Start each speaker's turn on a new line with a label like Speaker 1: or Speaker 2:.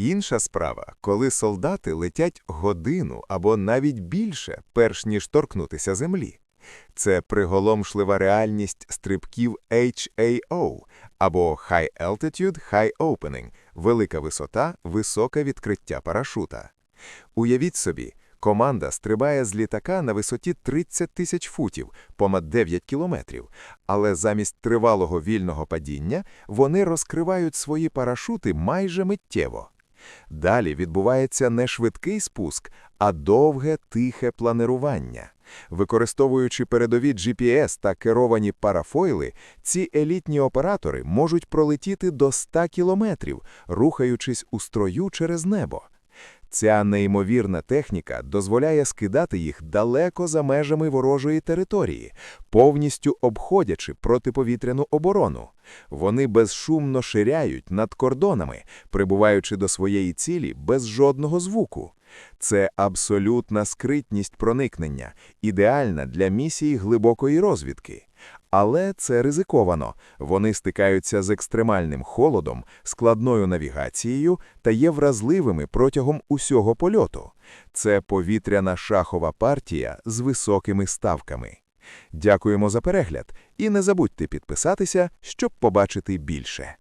Speaker 1: Інша справа, коли солдати летять годину або навіть більше, перш ніж торкнутися землі. Це приголомшлива реальність стрибків HAO або High Altitude High Opening – велика висота, високе відкриття парашута. Уявіть собі, команда стрибає з літака на висоті 30 тисяч футів, понад 9 кілометрів, але замість тривалого вільного падіння вони розкривають свої парашути майже миттєво. Далі відбувається не швидкий спуск, а довге тихе планирування. Використовуючи передові GPS та керовані парафойли, ці елітні оператори можуть пролетіти до 100 кілометрів, рухаючись у строю через небо. Ця неймовірна техніка дозволяє скидати їх далеко за межами ворожої території, повністю обходячи протиповітряну оборону. Вони безшумно ширяють над кордонами, прибуваючи до своєї цілі без жодного звуку. Це абсолютна скритність проникнення, ідеальна для місії глибокої розвідки. Але це ризиковано. Вони стикаються з екстремальним холодом, складною навігацією та є вразливими протягом усього польоту. Це повітряна шахова партія з високими ставками. Дякуємо за перегляд і не забудьте підписатися, щоб побачити більше.